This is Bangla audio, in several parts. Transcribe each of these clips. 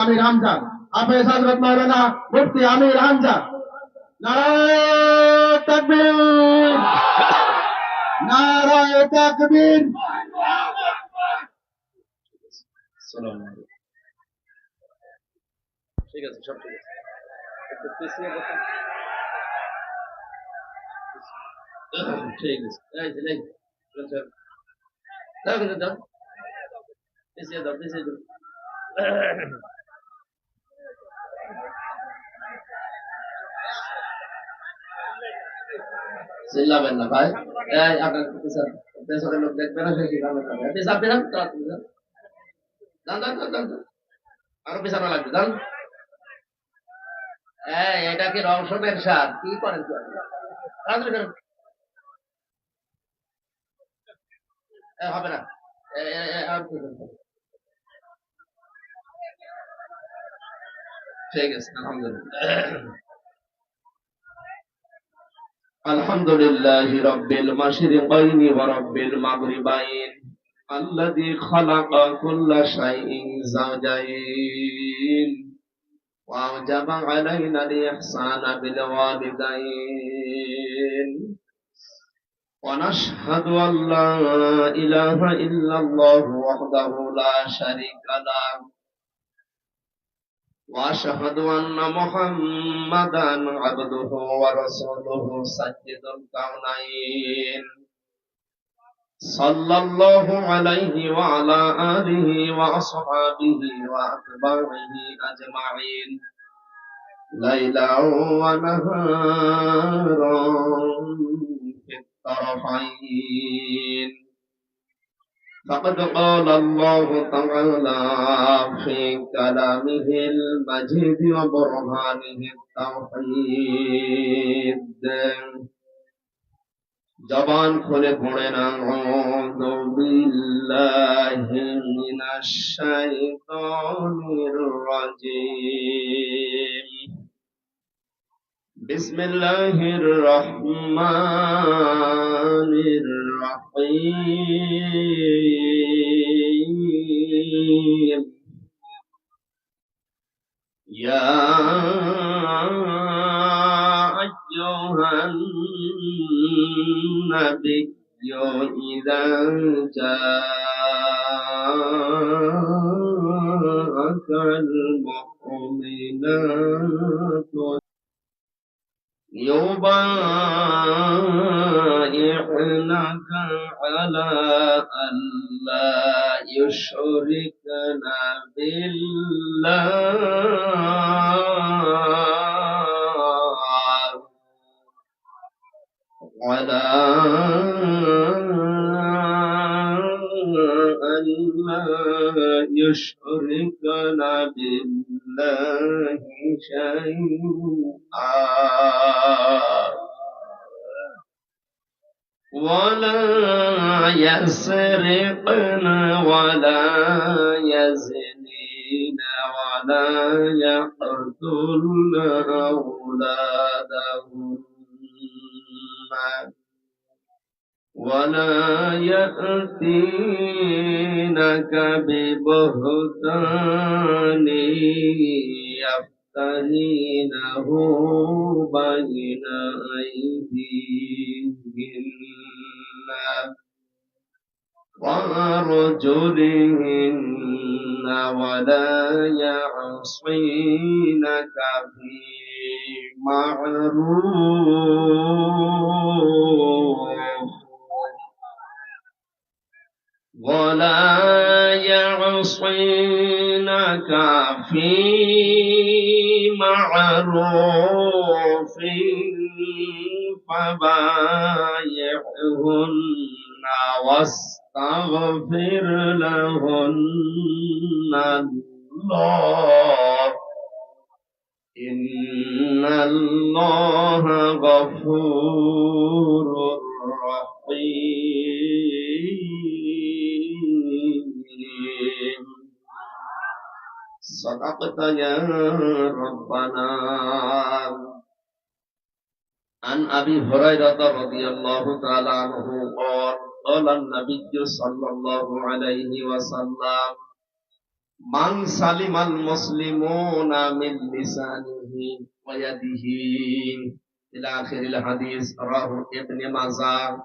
আমির হামজা হাফেজ হযরত মাওলানা মুফতি আমির হামজা। নারায়ে তাকবীর। নারায়ে তাকবীর। ঠিক আছে সব ঠিক আছে। একটু পিছিয়ে বসেন। ঠিক আছে। এই যে, এই। দাও দাও পিছিয়ে দাও পিছিয়ে দাও চিল্লাবেন না, ভাই। আপনার পিছনে লোক দেখবে না যান যান যান। আরও পিছানো লাগবে এই, এটা কি রংসনের সার কি করেন হবে না। ঠিক আছে, আলহামদুলিল্লাহ। আলহামদুলিল্লাহি রাব্বিল মাশরিকাইনি ওয়া রাব্বিল মাগরিবাইন। আল্লাযী খালাকা কুল্লা শাইইন যাওজাইন। ওয়া আওজাবা আলাইনা ইহসানা বিল ওয়ালিদাইন ونشهد أن لا إله إلا الله وحده لا شريك له وأشهد أن محمدا عبده ورسوله سيد الكونين صلى الله عليه وعلى آله وأصحابه وأتباعه أجمعين ليلا ونهارا فقد قال الله تعالى في كلامه المجيد وبرهانه التوحيد জবান খুলে পড়েন আউযু বিল্লাহি মিনাশ শাইতানির রাজিম بسم الله الرحمن الرحيم. يا أيها النبي إذا جاءك المؤمنات يبايعنك على أن لا يشركن بالله. ولا لا يشركن بالله شيئا. ولا يسرقن ولا يزنين ولا يقتلن أولادهن ولا يأتينك ببهتان يفترينه بين أيديهن وأرجلهن ولا يعصينك في معروف ولا يعصينك في معروف فبايعهن واستغفر لهن الله إن الله غفور رحيم صدقت يا ربنا عن أبي هريرة رضي الله تعالى عنه قال قال النبي صلى الله عليه وسلم من سلم المسلمون من لسانه ويده إلى آخر الحديث رواه ابن ماجه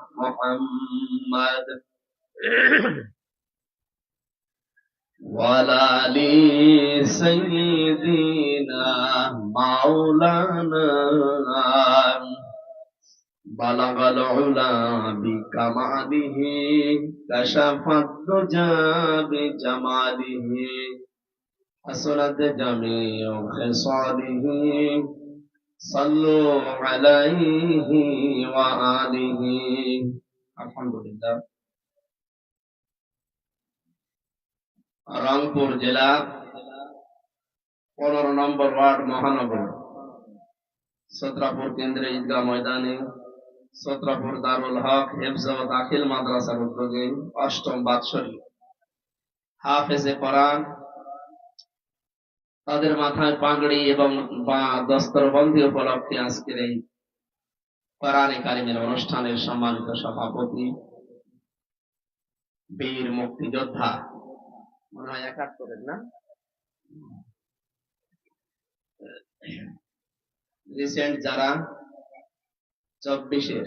محمد وعلى آل سيدنا مولانا بلغ العلا بكماله كشف الدجى بجماله حسنت جميع خصاله صلوا عليه وآله الحمد لله রংপুর জেলা পনেরো নম্বর ওয়ার্ড মহানগর সত্রাপুর কেন্দ্রে ঈদগাহ ময়দানে সত্রাপুর দারুল হক হেফজ ও দাখিল মাদ্রাসার উদ্যোগে অষ্টম বাৎসরিক হাফেজে কোরআন তাদের মাথায় পাগড়ি এবং বা দস্তরবন্দি উপলক্ষে আজকের এই কোরআনে কারিমের অনুষ্ঠানের সম্মানিত সভাপতি, বীর মুক্তিযোদ্ধা। মনে হয় একাত্তরের না? রিসেন্ট যারা চব্বিশের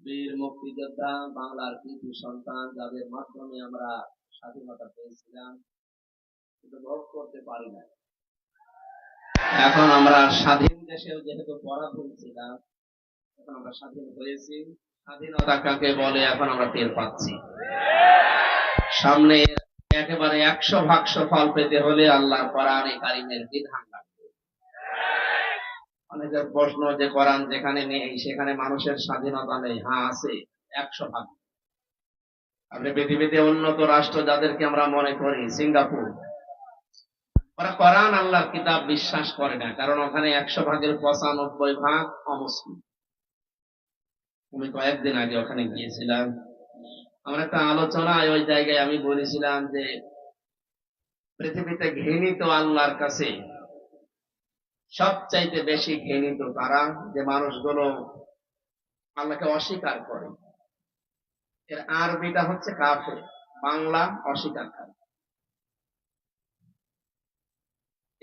বীর মুক্তিযোদ্ধা, বাংলার কৃতি সন্তান, যাদের মাধ্যমে আমরা স্বাধীনতা পেয়েছিলাম ভোগ এখন আমরা স্বাধীন দেশেও যেহেতু এখন আমরা স্বাধীন হয়েছি। স্বাধীনতা কাকে বলে এখন আমরা টের পাচ্ছি। সামনে একেবারে একশো ভাগশো ফল পেতে হলে আল্লাহর কারিমের বিধান লাগবে। অনেকের প্রশ্ন যে কোরআন যেখানে নেই, সেখানে মানুষের স্বাধীনতা নেই। হ্যাঁ আছে, একশো ভাগ। আপনি পৃথিবীতে উন্নত রাষ্ট্র যাদেরকে আমরা মনে করি, সিঙ্গাপুর। ওরা কোরআন আল্লাহর কিতাব বিশ্বাস করে না, কারণ ওখানে একশো ভাগের পঁচানব্বই ভাগ অমুসলিম। আমি কয়েকদিন আগে ওখানে গিয়েছিলাম। আমার একটা আলোচনায় ওই জায়গায় আমি বলেছিলাম যে, পৃথিবীতে ঘৃণিত আল্লাহর কাছে সবচাইতে বেশি ঘৃণিত তারা যে মানুষগুলো আল্লাহকে অস্বীকার করে। এর আরবিটা হচ্ছে কাফে বাংলা অস্বীকার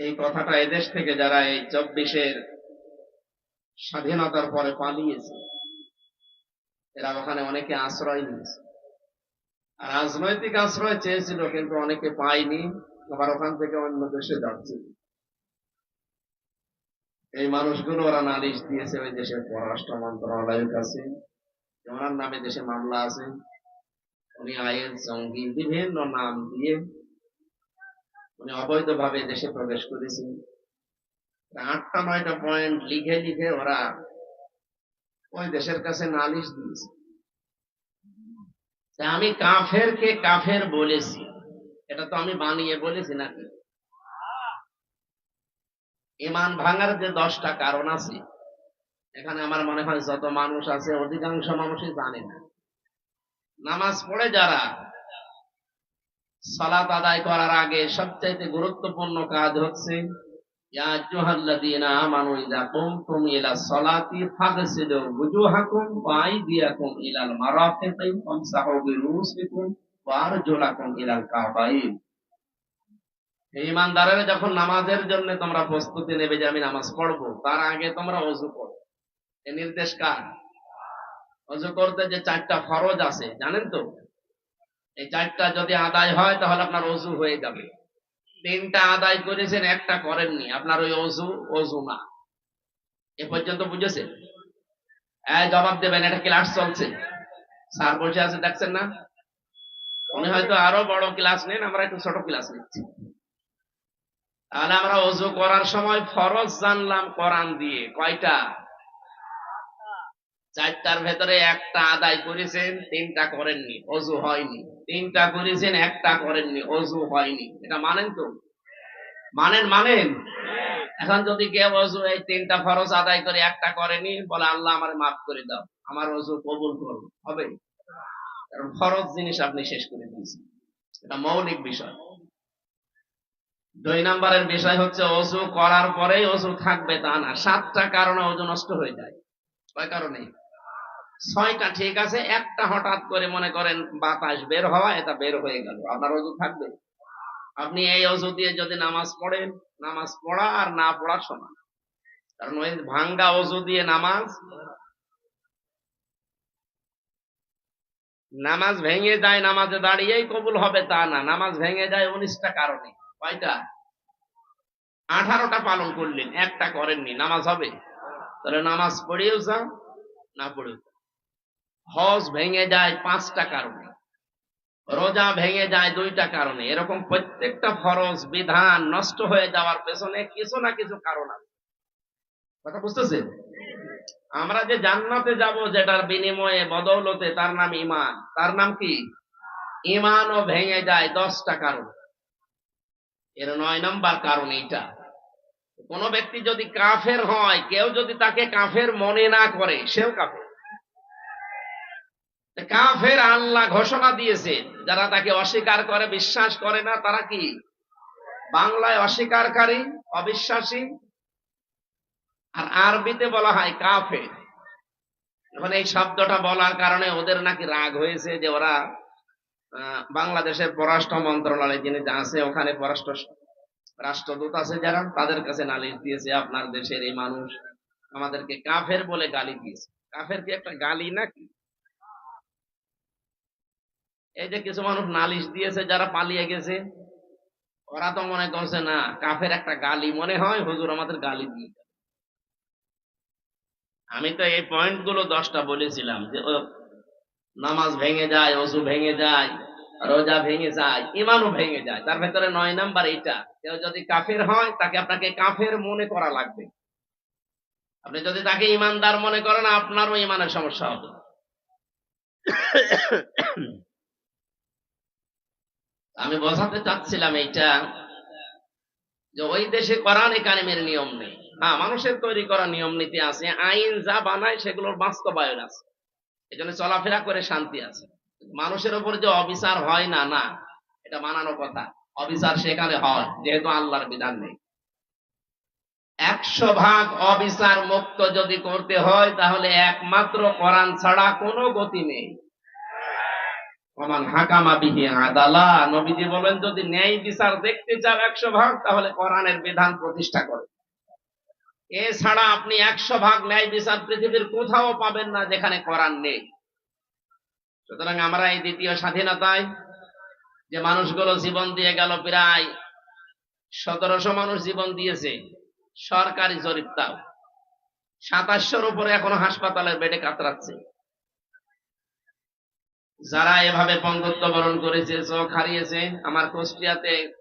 এই কথাটা এদেশ থেকে যারা এই চব্বিশের স্বাধীনতার পরে পালিয়েছে, এরা ওখানে অনেকে আশ্রয় নিয়েছে। রাজনৈতিক আশ্রয় চেয়েছিল, কিন্তু অনেকে পায়নি, আবার ওখান থেকে অন্য দেশে যাচ্ছে। এই মানুষগুলো ওরা নালিশ দিয়েছে, ওই দেশের পররাষ্ট্র মন্ত্রণালয়ের কাছে ওনার নামে দেশে মামলা আছে। উনি আইএল জঙ্গি বিভিন্ন নাম দিয়ে উনি অবৈধভাবে দেশে প্রবেশ করেছেন আটটা, নয়টা পয়েন্ট লিখে লিখে ওরা ওই দেশের কাছে নালিশ দিয়েছে। আমি কাফেরকে কাফের বলেছি। এটা তো আমি বানিয়ে বলেছি নাকি? ইমান ভাঙার যে দশটা কারণ আছে, এখানে আমার মনে হয় যত মানুষ আছে, অধিকাংশ মানুষই জানে না। নামাজ পড়ে যারা সালাত আদায় করার আগে সবচাইতে গুরুত্বপূর্ণ কাজ হচ্ছে যখন নামাজের জন্য তোমরা প্রস্তুতি নেবে যে আমি নামাজ পড়ব, তার আগে তোমরা অজু করো। এই নির্দেশ কার? অজু করতে যে চারটা ফরজ আছে, জানেন তো? এই চারটা যদি আদায় হয়, তাহলে আপনার অজু হয়ে যাবে। তিনটা আদায় করেছেন, একটা করেননি। আপনার ওই অজু অজু না। এ পর্যন্ত বুঝেছেন? জবাব দেবেন, এটা ক্লাস চলছে। স্যার বসে আছে, দেখছেন না? উনি হয়তো আরও বড় ক্লাস নেন, আমরা একটু ছোট ক্লাস নিচ্ছি। তাহলে আমরা অজু করার সময় ফরজ জানলাম কোরআন দিয়ে। কয়টা? চারটার ভেতরে একটা আদায় করেছেন, তিনটা করেননি, অজু হয়নি। তিনটা করেছেন, একটা করেননি, অজু হয়নি। এটা মানেন তো? মানেন মানেন? এখন যদি কেউ অজু, এই তিনটা ফরজ আদায় করে, একটা করেনি, বলে আল্লাহ আমার মাফ করে দাও। আমার অজু কবুল করো হবে? কারণ ফরজ জিনিস আপনি শেষ করে দিয়েছেন। এটা মৌলিক বিষয়। দুই নম্বরের বিষয় হচ্ছে অজু করার পরেই অজু থাকবে তা না। সাতটা কারণে অজু নষ্ট হয়ে যায়। কয় কারণে? ছয়টা ঠিক আছে, একটা হঠাৎ করে মনে করেন বাতাস বের হওয়া, এটা বের হয়ে গেল। আপনার অজু থাকবে? আপনি এই অজু দিয়ে যদি নামাজ পড়েন, নামাজ পড়া আর না পড়া সমান। কারণ ওই ভাঙ্গা অজু দিয়ে নামাজ নামাজ ভেঙে যায়, নামাজে দাঁড়িয়েই কবুল হবে তা না। নামাজ ভেঙে যায় উনিশটা কারণে। কয়টা? আঠারোটা পালন করলেন, একটা করেননি, নামাজ হবে? তাহলে নামাজ পড়েও যাও না পড়েও। হজ ভেঙে যায় পাঁচটা কারণে, রোজা ভেঙে যায় দুইটা কারণে। এরকম প্রত্যেকটা ফরজ, বিধান নষ্ট হয়ে যাওয়ার পেছনে কিছু না কিছু কারণ আছে। কথা বুঝতেছেন? আমরা যে জান্নাতে যাব, যেটার বিনিময়ে বদৌলতে তার নাম ইমান তার নাম কি? ইমানও ভেঙে যায় দশটা কারণ। এর নয় নম্বর কারণ এইটা। কোন ব্যক্তি যদি কাফের হয়, কেউ যদি তাকে কাফের মনে না করে, সেও কাফের। কাফের আল্লাহ ঘোষণা দিয়েছে, যারা তাকে অস্বীকার করে, বিশ্বাস করে না, তারা কি? বাংলায় অস্বীকারী, অবিশ্বাসী? আর আরবিতে বলা হয় কাফের। এখন এই শব্দটা বলার কারণে ওদের নাকি রাগ হয়েছে যে ওরা বাংলাদেশের পররাষ্ট্র মন্ত্রণালয় যিনি আছে, ওখানে পররাষ্ট্র রাষ্ট্রদূত আছে যারা, তাদের কাছে নালিশ দিয়েছে, আপনার দেশের এই মানুষ আমাদেরকে কাফের বলে গালি দিয়েছে। কাফের কি একটা গালি নাকি? এই যে কিছু মানুষ নালিশ দিয়েছে, যারা পালিয়ে গেছে, ওরা তো মনে করছে, না, কাফের একটা গালি। মনে হয় হুজুর আমাদের গালি দিয়ে আমি তো এই পয়েন্টগুলো দশটা বলেছিলাম যে নামাজ ভেঙে যায়, অজু ভেঙে যায়, রোজা ভেঙে যায় ইমানও ভেঙে যায়। তার ভেতরে নয় নাম্বার এটা কেউ যদি কাফের হয়, তাকে আপনাকে কাফের মনে করা লাগবে। আপনি যদি তাকে ইমানদার মনে করেন, আপনারও ইমানের সমস্যা হবে। আমি বোঝাতে চাচ্ছিলাম এইটা যে ওই দেশে কোরআনে কারিমের নিয়ম নেই। হ্যাঁ মানুষের তৈরি করা নিয়ম নীতি আছে, আইন যা বানায় সেগুলোর বাস্তবায়ন আছে। এই জন্য চলাফেরা করে শান্তি আছে। মানুষের উপর যে অবিচার হয় না না, এটা মানানো কথা। অবিচার সেখানে হয়, যেহেতু আল্লাহর বিধান নেই। একশো ভাগ অবিচার মুক্ত যদি করতে হয়, তাহলে একমাত্র কোরআন ছাড়া কোনো গতি নেই। ওমান হাকামা বিহি আদালা। নবীজি বলেন, যদি ন্যায় বিচার দেখতে চাও একশো ভাগ, তাহলে কোরআনের বিধান প্রতিষ্ঠা করে। এছাড়া আপনি একশো ভাগ ন্যায় বিচার পৃথিবীর কোথাও পাবেন না যেখানে কোরআন নেই। সুতরাং আমরা এই দ্বিতীয় স্বাধীনতায় যে মানুষগুলো জীবন দিয়ে গেল প্রায় সতেরোশো মানুষ জীবন দিয়েছে, সরকারি জরিপ তাও সাতাশশোর উপরে এখনও হাসপাতালের বেডে কাতরাচ্ছে। যারা এভাবে পঙ্গত্ব বরণ করেছে, চোখ হারিয়েছে, আমার কুষ্টিয়াতে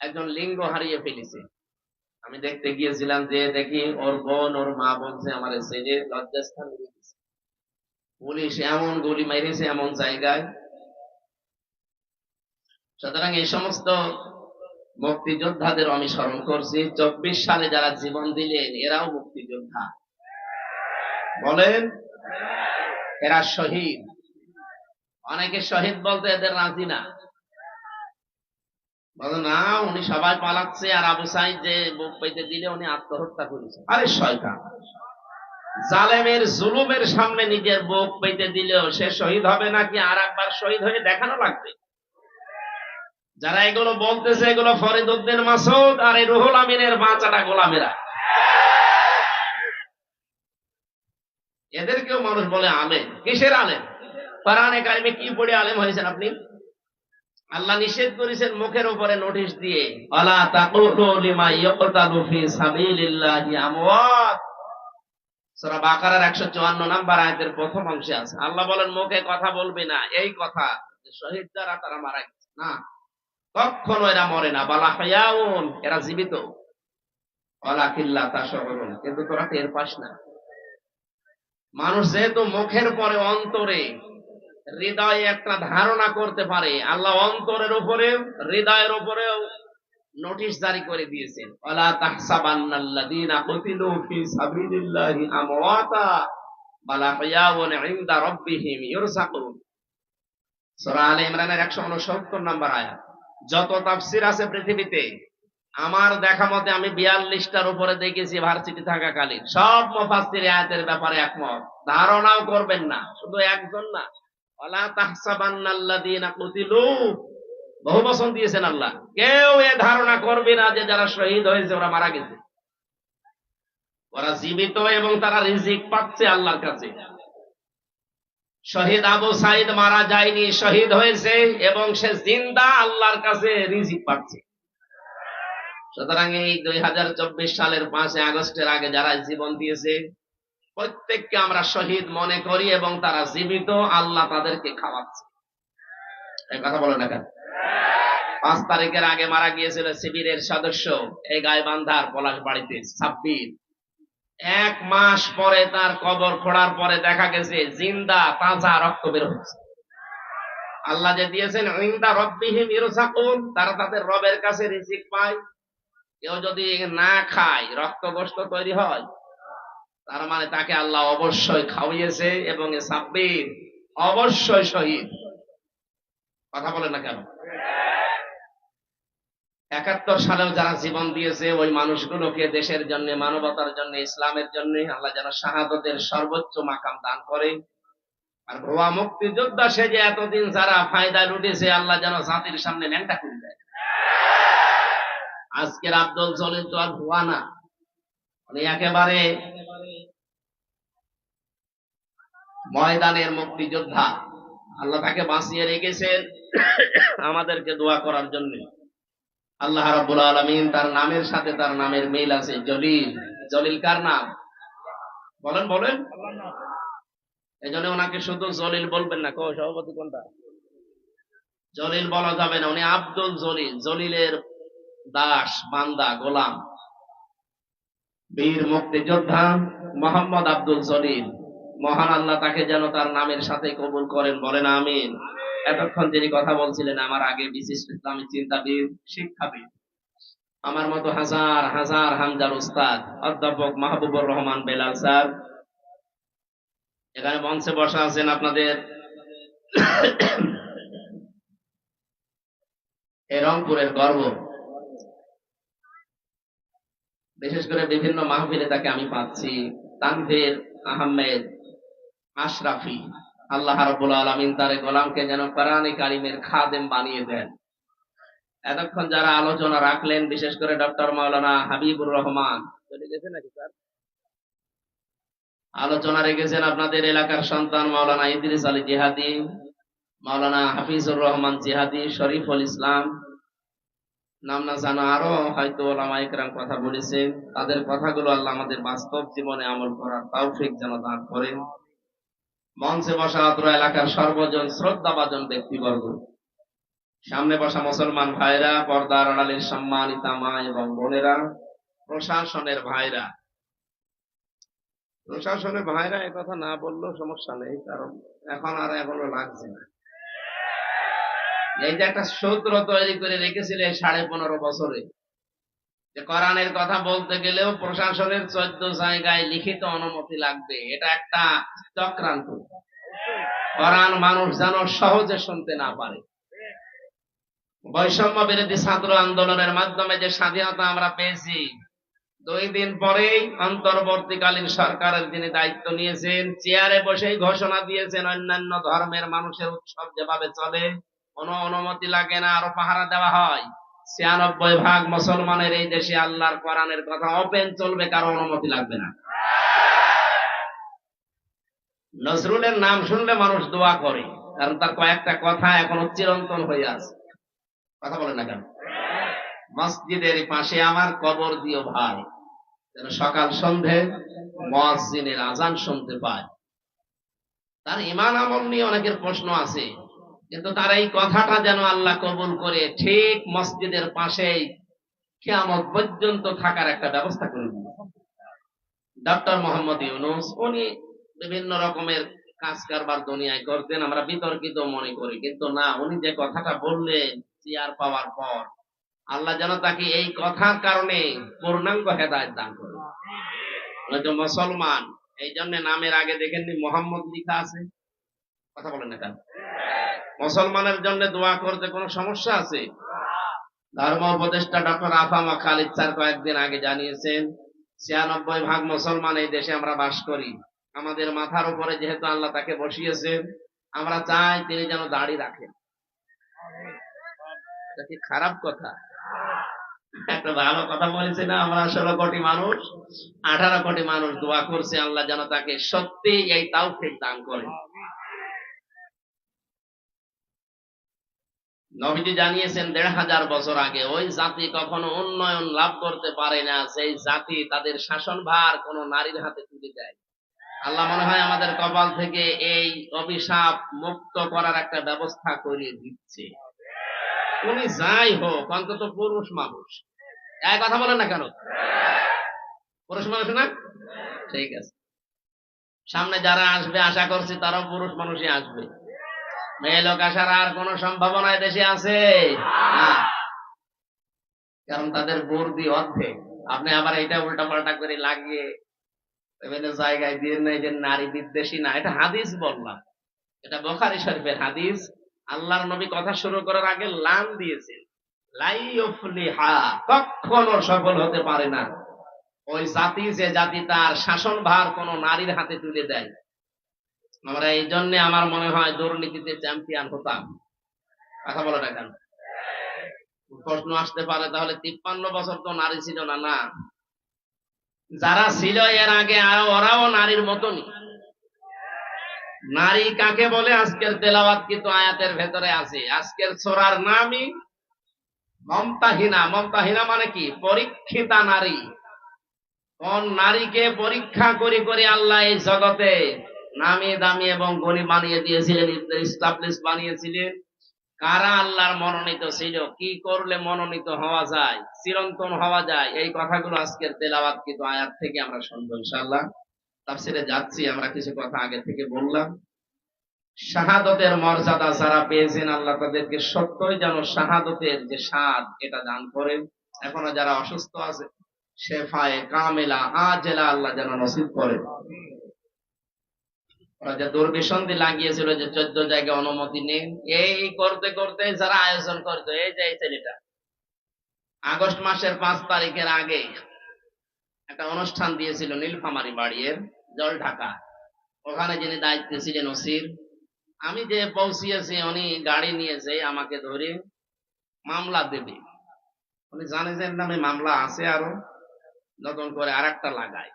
একজন লিঙ্গ হারিয়ে ফেলেছে। আমি দেখতে গিয়েছিলাম যে দেখি ওর বোন, ওর মা বলছে, আমার ছেলে লজ্জাস্থান পুলিশ এমন গুলি মেরেছে এমন জায়গায়। সুতরাং এই সমস্ত মুক্তিযোদ্ধাদের আমি স্মরণ করছি, চব্বিশ সালে যারা জীবন দিলেন, এরাও মুক্তিযোদ্ধা। বলেন, এরা শহীদ। অনেকে শহীদ বলতে এদের রাজি না। বলে, না, উনি সবাই পালাচ্ছে আর আবু সাইদ যে বুক পেতে দিলে উনি আত্মহত্যা করেছে। আরে শয়তান। জালেমের, জুলুমের সামনে নিজের বুক পেতে দিলেও সে শহীদ হবে নাকি আর একবার শহীদ হয়ে দেখানো লাগবে? যারা এগুলো বলতেছে, এগুলো ফরিদ উদ্দিন মাসুদ আর এই রুহুল আমিনের বাঁচাটা গোলামেরা। এদেরকেও মানুষ বলে আলেম। কিসের আলেম? কোরআনে কারিমে কি পড়ে আলেম হয়েছেন আপনি? আল্লাহ নিষেধ করেছেন মুখের উপরে নোটিশ দিয়ে, আলা তাকুলু লিমা ইয়কতালু ফি সাবিলিল্লাহি আমওয়াত। সূরা বাকারার 154 নাম্বার আয়াতের প্রথম অংশে আছে। আল্লাহ বলেন, মুখে কথা বলবি না। এই কথা যে শহীদ যারা তারা মারা গেছে। না, কখনো এরা মরে না। বালা হায়াউন, এরা জীবিত। ওয়ালাকিল্লা তাশউরুন, কিন্তু তোরা টের পাস না। মানুষ যেহেতু মুখের পরে অন্তরে হৃদয়ে একটা ধারণা করতে পারে। আল্লাহ অন্তরের উপরে হৃদয়ের উপরেও নোটিশ জারি করে দিয়েছেন। ওয়ালা তাহসাবান্নাল্লাযীনা কুতিলু ফি সাবিলিল্লাহি আমওয়াতা, বাল ইনদা রাব্বিহিম ইরযাকুন সূরা আলে ইমরানের 169 নম্বর আয়াত। যত তাফসীর আছে পৃথিবীতে, আমার দেখা মতে আমি বিয়াল্লিশটার উপরে দেখেছি ভার্সিটি থাকাকালীন। সব মুফাসসির আয়াতের ব্যাপারে একমত। ধারণাও করবেন না, শুধু একজন না বহু বচন দিয়েছেন আল্লাহ। কেউ এ ধারণা করবে না যে যারা শহীদ হয়েছে, ওরা মারা গেছে। ওরা জীবিত এবং তারা রিজিক পাচ্ছে আল্লাহর কাছে। শহীদ আবু সাইদ মারা যায়নি, শহীদ হয়েছে এবং সে জিন্দা আল্লাহর কাছে রিজিক পাচ্ছে। সুতরাং এই দুই হাজার চব্বিশ সালের পাঁচই আগস্টের আগে যারা জীবন দিয়েছে প্রত্যেককে আমরা শহীদ মনে করি এবং তারা জীবিত, আল্লাহ তাদেরকে খাওয়াচ্ছে। এই কথা বলো না কেন? পাঁচ তারিখের আগে মারা গিয়েছিল শিবিরের সদস্য, এই গাইবান্ধার পলাশ বাড়িতে ছাব্বির এক মাস পরে তার কবর খোঁড়ার পরে দেখা গেছে জিন্দা তাজা রক্ত বের হচ্ছে আল্লাহ যে দিয়েছেন, ইন্দা রব্বিহিম ইরসাকুন তারা তাদের রবের কাছে রিজিক পায়। কেউ যদি না খায় রক্ত গোস্ত তৈরি হয় তার মানে তাকে আল্লাহ অবশ্যই খাওয়িয়েছে এবং সাব্বির অবশ্যই শহীদ। কথা বলে না কেন? একাত্তর সালেও যারা জীবন দিয়েছে, ওই মানুষগুলোকে দেশের জন্য, মানবতার জন্য, ইসলামের জন্য আল্লাহ যেন শাহাদতের সর্বোচ্চ মাকাম দান করে। আর ভুয়া মুক্তিযোদ্ধা সে যে এতদিন যারা ফায়দা লুটেছে, আল্লাহ যেন জাতির সামনে ন্যাংটা করে দেয়। আজকের আব্দুল জলিল তো আর ভুয়া না। উনি একেবারে ময়দানের মুক্তিযোদ্ধা। আল্লাহ তাকে বাঁচিয়ে রেখেছেন আমাদেরকে দোয়া করার জন্য। আল্লাহ রাব্বুল আলামিন তার নামের সাথে তার নামের মিল আছে। জলিল। জলিল কার নাম? বলেন বলেন। এই জন্য ওনাকে শুধু জলিল বলবেন না। সভাপতি কোনটা? জলিল বলা যাবে না। উনি আব্দুল জলিল। জলিলের দাস, বান্দা, গোলাম। বীর মুক্তিযোদ্ধা মোহাম্মদ আব্দুল জলিল। মহান আল্লাহ তাকে যেন তার নামের সাথে কবুল করেন বলেন আমিন। এতক্ষণ যিনি কথা বলছিলেন আমার আগে বিশিষ্ট ইসলামী চিন্তাবিদ শিক্ষাবিদ। আমার মতো হাজার হাজার হামজার উস্তাদ অধ্যাপক মাহবুবুর রহমান বেলাল স্যার। এখানে মঞ্চে বসা আছেন আপনাদের রংপুরের গর্ব। বিশেষ করে বিভিন্ন মাহফিলে তাকে আমি পাচ্ছি। তানভীর আহমেদ আশরাফি, আল্লাহ রাব্বুল আলামিন তার গোলামকে যেন কোরআনে কারিমের খাদেম বানিয়ে দেন। এতক্ষণ যারা আলোচনা রাখলেন, বিশেষ করে ডক্টর মাওলানা হাবিবুর রহমান। চলে গেছে নাকি স্যার? আলোচনা রেখেছেন আপনাদের এলাকার সন্তান মাওলানা ইদ্রিস আলী জিহাদি, মাওলানা হাফিজুর রহমান জিহাদি, শরীফুল ইসলাম। নাম না জানা আরও হয়তো ওলামা ইকরাম কথা বলেছেন তাদের কথাগুলো আল্লাহ আমাদের বাস্তব জীবনে আমল করার তৌফিক যেন দান করেন মঞ্চে বসা অত্র এলাকার সর্বজন শ্রদ্ধাভাজন ব্যক্তিবর্গ। সামনে বসা মুসলমান ভাইরা, পর্দার আড়ালের সম্মানিতা মা এবং বোনেরা, প্রশাসনের ভাইরা। প্রশাসনের ভাইরা কথা না বললেও সমস্যা নেই, কারণ এখন আর এখনও লাগছে না। এই যে একটা সূত্র তৈরি করে রেখেছিলেন সাড়ে পনেরো বছরে যে কোরআনের কথা বলতে গেলেও প্রশাসনের চোদ্দ জায়গায় লিখিত অনুমতি লাগবে। এটা একটা চক্রান্ত। কোরআন মানুষ যেন সহজে শুনতে না পারে। বৈষম্য বিরোধী ছাত্র আন্দোলনের মাধ্যমে যে স্বাধীনতা আমরা পেয়েছি, দুই দিন পরেই অন্তর্বর্তীকালীন সরকারের যিনি দায়িত্ব নিয়েছেন, চেয়ারে বসেই ঘোষণা দিয়েছেন, অন্যান্য ধর্মের মানুষের উৎসব যেভাবে চলে, কোনো অনুমতি লাগে না, আরও পাহারা দেওয়া হয়। ছিয়ানব্বই ভাগ মুসলমানের এই দেশে আল্লাহর কোরআনের কথা ওপেন চলবে, কারও অনুমতি লাগবে না। নজরুলের নাম শুনলে মানুষ দোয়া করে, কারণ তার কয়েকটা কথা এখনও চিরন্তন হয়ে আছে। কথা বলে না কেন? মসজিদের পাশে আমার কবর দিও ভাই, যেন সকাল সন্ধে মসজিদের আজান শুনতে পায়। তার ইমান আমল নিয়ে অনেকের প্রশ্ন আছে কিন্তু তার এই কথাটা যেন আল্লাহ কবুল করে ঠিক মসজিদের পাশেই কেয়ামত পর্যন্ত থাকার একটা ব্যবস্থা করে দিল। ডক্টর মোহাম্মদ ইউনুস, উনি বিভিন্ন রকমের কাজ কারবার দুনিয়ায় করতেন, আমরা বিতর্কিত মনে করি, কিন্তু না, উনি যে কথাটা বললেন, চেয়ার পাওয়ার পর, আল্লাহ যেন তাকে এই কথার কারণে পূর্ণাঙ্গ হেদায়ত দান করে। হয়তো মুসলমান এই জন্য নামের আগে দেখেননি, মোহাম্মদ লিখা আছে। কথা বলেন না কেন? মুসলমানের জন্য দোয়া করতে কোনো সমস্যা আছে? ধর্ম উপদেষ্টা ডক্টর আফামা খালিদ স্যার কয়েকদিন আগে জানিয়েছেন, ছিয়ানব্বই ভাগ মুসলমান এই দেশে আমরা বাস করি। আমাদের মাথার উপরে যেহেতু আল্লাহ তাকে বসিয়েছেন, আমরা চাই তিনি যেন দাড়ি রাখেন এটা কি খারাপ কথা? একটা ভালো কথা বলেছি না? আমরা ষোলো কোটি মানুষ, আঠারো কোটি মানুষ দোয়া করছে, আল্লাহ যেন তাকে সত্যি এই তাওফিক দান করে নবীজি জানিয়েছেন দেড় হাজার বছর আগে, ওই জাতি কখনো উন্নয়ন লাভ করতে পারে না, সেই জাতি তাদের শাসনভার কোন নারীর হাতে তুলে দেয়। আল্লাহ মনে হয় আমাদের কপাল থেকে এই অভিশাপ মুক্ত করার একটা ব্যবস্থা করিয়ে দিচ্ছে। উনি যাই হোক, অন্তত পুরুষ মানুষ। এক কথা বলেন না কেন? পুরুষ মানুষ না? ঠিক আছে। সামনে যারা আসবে, আশা করছি তারাও পুরুষ মানুষই আসবে। মেয়ে লোক আসার আর কোন সম্ভাবনা দেশে আছে? কারণ তাদের আপনি আবার এটা উল্টা পাল্টা করে লাগিয়ে জায়গায় দিয়ে যে নারী বিদ্বেষী না, এটা হাদিস বললাম। এটা বখারি শরীফের হাদিস। আল্লাহর নবী কথা শুরু করার আগে লান দিয়েছেন। কখনো সফল হতে পারে না। ওই জাতি যে জাতি তার শাসন ভার কোন নারীর হাতে তুলে দেয়। আমরা এই জন্য আমার মনে হয় দুর্নীতিতে চ্যাম্পিয়ন হতাম। কথা বলে না কেন? প্রশ্ন আসতে পারে, তাহলে তিপ্পান্ন বছর তো নারী ছিল না না। যারা ছিল এর আগে, আর ওরাও নারীর মতনই। নারী কাকে বলে? আজকের তেলাওয়াত কিন্তু আয়াতের ভেতরে আছে। আজকের ছোড়ার নামই মমতাহীনা। মমতাহীনা মানে কি? পরীক্ষিতা নারী। কোন নারীকে পরীক্ষা করে করে আল্লাহ এই জগতে নামি দামি এবং গরিব বানিয়ে দিয়েছিলেন বানিয়েছিলেন। কারা আল্লাহর মনোনীত ছিল? কি করলে মনোনীত হওয়া যায়, চিরন্তন হওয়া যায়? এই কথাগুলো আজকের তেলাওয়াত কিন্তু আয়াত থেকে আমরা শুনব ইনশাআল্লাহ। তাফসিরে যাচ্ছি, আমরা কিছু কথা আগে থেকে বললাম। শাহাদতের মর্যাদা যারা পেয়েছেন, আল্লাহ তাদেরকে সত্যই যেন শাহাদতের যে স্বাদ এটা দান করেন। এখনও যারা অসুস্থ আছে, শেফায়ে কামেলা আজেলা আল্লাহ যেন নসিব করে ওরা অনুমতি এই করতে করতে যারা আয়োজন আগস্ট মাসের পাঁচ তারিখের নীলফামারি বাড়ির, জল ঢাকা। ওখানে যিনি দায়িত্বে ছিলেন ওসির, আমি যে পৌঁছিয়েছি, উনি গাড়ি নিয়েছে, আমাকে ধরে মামলা দেবে। উনি জানে যে নামে মামলা আছে আরও, নতুন করে আর একটা লাগায়।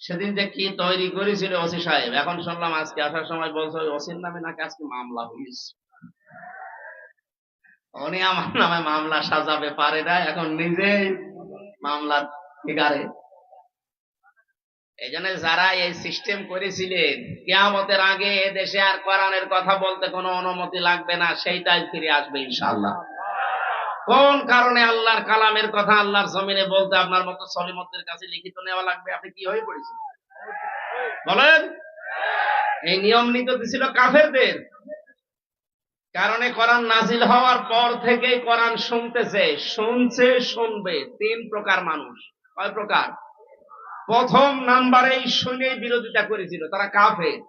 সেদিন যে কি তৈরি করেছিল ওসি সাহেব? এখন শুনলাম আজকে আসার সময় বলছে ওসির নামে নাকি আজকে মামলা হয়েছে। উনি আমার নামে মামলা সাজাবে পারে না, এখন নিজেই মামলা ফিগারে। এই জন্য যারা এই সিস্টেম করেছিলেন, কেয়ামতের আগে এ দেশে আর কোরআনের কথা বলতে কোনো অনুমতি লাগবে না, সেইটাই ফিরে আসবে ইনশাআল্লাহ। কোন কারণে আল্লাহর কালামের কথা আল্লাহর জমিনে বলতে আপনার মতো সলিমতদের কাছে লিখিত নেওয়া লাগবে? আপনি কি হয়ে পড়েছেন? বলেন। এই নিয়ম নীতি ছিল কাফেরদের। কারণে কোরআন নাজিল হওয়ার পর থেকেই কোরআন শুনতেছে, শুনছে, শুনবে। তিন প্রকার মানুষ। কয় প্রকার? প্রথম নাম্বারেই শুনে বিরোধিতা করেছিল, তারা কাফের।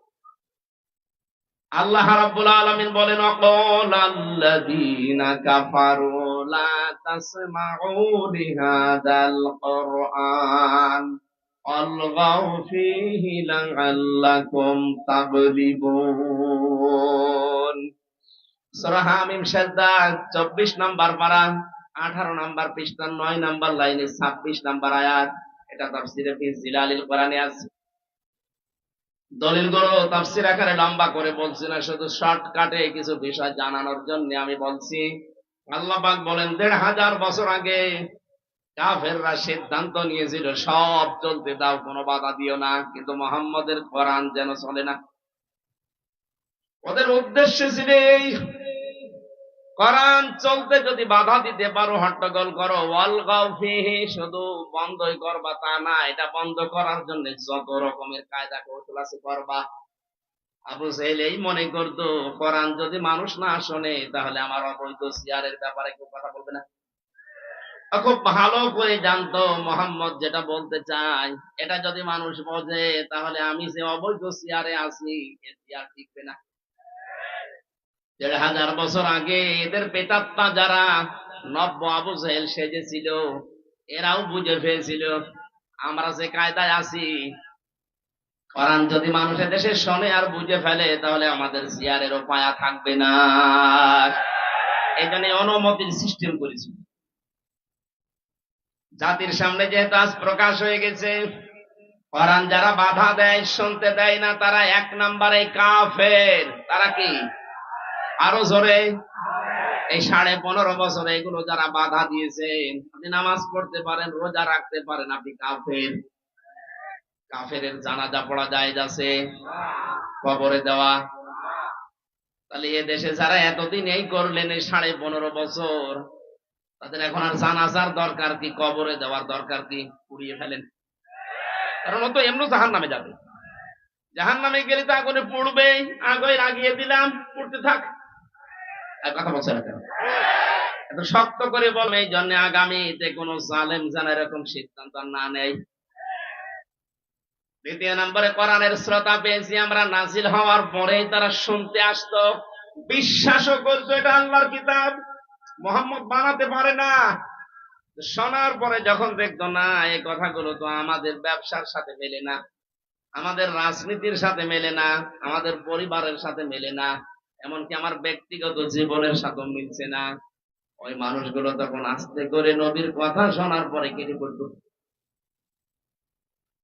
আল্লাহ রাব্বুল আলামিন বলেন, অকল আল্লাযীনা কাফারু লা তাসমাউ লিহাদাল কুরআন অলগাও ফীহি লাআল্লাকুম তাগলিবুন। সূরা হামিম সাজদা 24 নাম্বার পারা 18 নাম্বার পৃষ্ঠা 9 নাম্বার লাইনে 26 নাম্বার আয়াত। এটা তাফসিরে জিলালিল কোরআনে আছে। দলিলগুলো তাফসির আকারে লম্বা করে বলছি না, শুধু শর্টকাটে কিছু বিষয় জানানোর জন্য আমি বলছি আল্লাহ পাক বলেন, দেড় হাজার বছর আগে কাফেররা সিদ্ধান্ত নিয়েছিল, সব চলতে দাও, কোনো বাধা দিও না, কিন্তু মোহাম্মদের কোরআন যেন চলে না। ওদের উদ্দেশ্য ছিল এই, কোরআন চলতে যদি বাধা দিতে পারো, হট্টগোল করো, ওয়াল ফিহি, শুধু বন্ধই করবা তা না, এটা বন্ধ করার জন্য যত রকমের কায়দা কৌশল আছে করবা। আবু সাহেল এই মনে করতো, কোরআন যদি মানুষ না শোনে, তাহলে আমার অবৈধ সিয়ারের ব্যাপারে কেউ কথা বলবে না। খুব ভালো করে জানতো মোহাম্মদ যেটা বলতে চাই এটা যদি মানুষ বোঝে, তাহলে আমি যে অবৈধ সিয়ারে আছি সিয়ার টিকবে না। দেড় হাজার বছর আগে এদের পেতাত্মা যারা, নব্য আবু সাহেল সেজেছিল, এরাও বুঝে ফেলছিল, আমরা যে কায়দায় আছি কোরআন যদি মানুষের দেশে শোনে আর বুঝে ফেলে, তাহলে আমাদের সিয়ারেরও পায়া থাকবে না। এই জন্য অনুমতির সিস্টেম করেছি। জাতির সামনে যেহেতু আজ প্রকাশ হয়ে গেছে কোরআন যারা বাধা দেয়, শুনতে দেয় না, তারা এক নম্বরে কাফের। তারা কি? আরও জোরে। এই সাড়ে পনেরো বছরে এগুলো যারা বাধা দিয়েছেন আপনি নামাজ পড়তে পারেন, রোজা রাখতে পারেন, আপনি কাফের। কাফের জানাজা পড়া যায় আছে? কবরে দেওয়া তাহলে এ দেশে যারা এতদিন এই করলেন, এই সাড়ে পনেরো বছর, তাদের এখন আর জানাজার দরকার কি, কবরে দেওয়ার দরকার কি, পুড়িয়ে ফেলেন? কারণ ও তো এমনি জাহান নামে যাবে। জাহান নামে গেলে তো আগুনে পুড়বেই। আগে লাগিয়ে দিলাম, পুড়তে থাক। কথা বলছে না কেন? এত শক্ত করে বল এই জন্য আগামীতে কোন জালেম জানা এরকম সিদ্ধান্ত না নেই দ্বিতীয় নম্বরে কোরআনের শ্রোতা পেয়েছি, আমরা নাজিল হওয়ার পরেই তারা শুনতে আসতো। বিশ্বাসও করতো এটা আল্লাহর কিতাব। মোহাম্মদ বানাতে পারে না। শোনার পরে যখন দেখতো, না, এই কথাগুলো তো আমাদের ব্যবসার সাথে মেলে না, আমাদের রাজনীতির সাথে মেলে না, আমাদের পরিবারের সাথে মেলে না, এমনকি আমার ব্যক্তিগত জীবনের সাথে মিলছে না। ওই মানুষগুলো তখন আস্তে করে নবীর কথা শোনার পরে কেটে পড়তো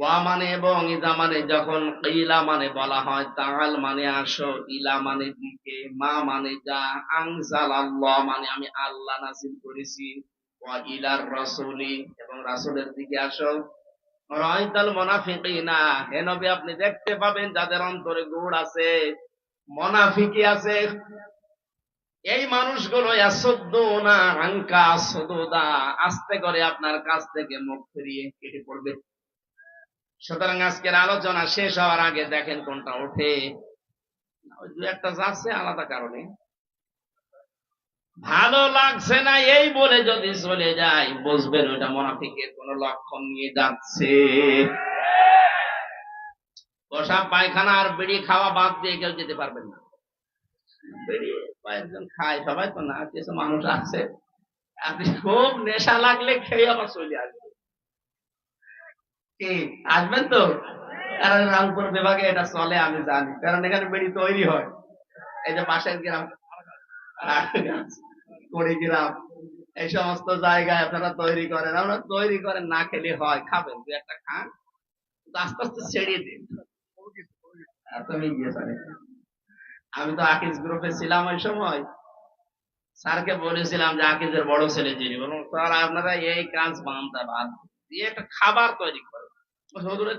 মানে এবং ইদা মানে যখন ইলা মানে বলা হয় তাহাল মানে আসো, ইলা মানে দিকে, মা মানে যা আনজাল আল্লাহ মানে আমি আল্লাহ নাজিল করেছি ইলার রাসূলি এবং রাসূলের দিকে আসো। আপনি দেখতে পাবেন যাদের অন্তরে গুড় আছে, মুনাফিকি আছে। এই মানুষগুলো আনকা সুদুদা, আস্তে করে আপনার কাছ থেকে মুখ ফিরিয়ে কেটে পড়বে। সুতরাং আজকের আলোচনা শেষ হওয়ার আগে দেখেন কোনটা ওঠে। দু একটা যাচ্ছে, আলাদা কারণে। ভালো লাগছে না এই বলে যদি চলে যায় বুঝবেন ওইটা মোনাফিকের কোন লক্ষণ নিয়ে যাচ্ছে। বসা পায়খানা আর বিড়ি খাওয়া বাদ দিয়ে কেউ যেতে পারবেন না। বিড়ি খায়, সবাই তো না, কিছু মানুষ আছে। আপনি খুব নেশা লাগলে খেয়ে আবার চলে আসবে আসবেন তো? কারণ রংপুর বিভাগে এটা চলে, আমি জানি। কারণ এখানে বেড়ি তৈরি হয়। এই যে পাশের গ্রাম, কুড়িগ্রাম, এই সমস্ত জায়গায় আপনারা তৈরি করেন। আমরা তৈরি করেন না খেলে হয়, খাবেন, দু একটা খান আস্তে আস্তে ছেড়িয়ে দিন। তুমি গিয়ে আমি তো আকিজ গ্রুপে ছিলাম ওই সময়। স্যারকে বলেছিলাম যে আকিজের বড় ছেলে যিনি। বলুন স্যার, আপনারা এই কাজ বানতে বাদ দিয়ে একটা খাবার তৈরি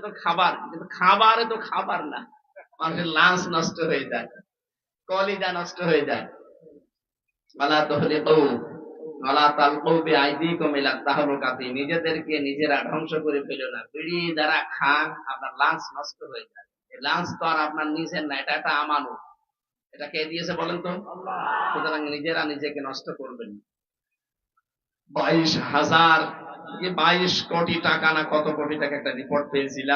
তো খাবার, কিন্তু খাবারে তো খাবার না। মানুষের লাঞ্চ নষ্ট হয়ে যায়, কলিজা নষ্ট হয়ে যায়। নিজেদেরকে নিজেরা ধ্বংস করে ফেলো না। বিড়ি যারা খান, আপনার লাঞ্চ নষ্ট হয়ে যায়। লাঞ্চ তো আর আপনার নিজের না, এটা একটা আমানত এটা কে দিয়েছে বলেন তো? সুতরাং নিজেরা নিজেকে নষ্ট করবেন বাইশ হাজার বাইশ কোটি টাকা না কত কোটি টাকা একটা রিপোর্ট পেয়েছিলাম।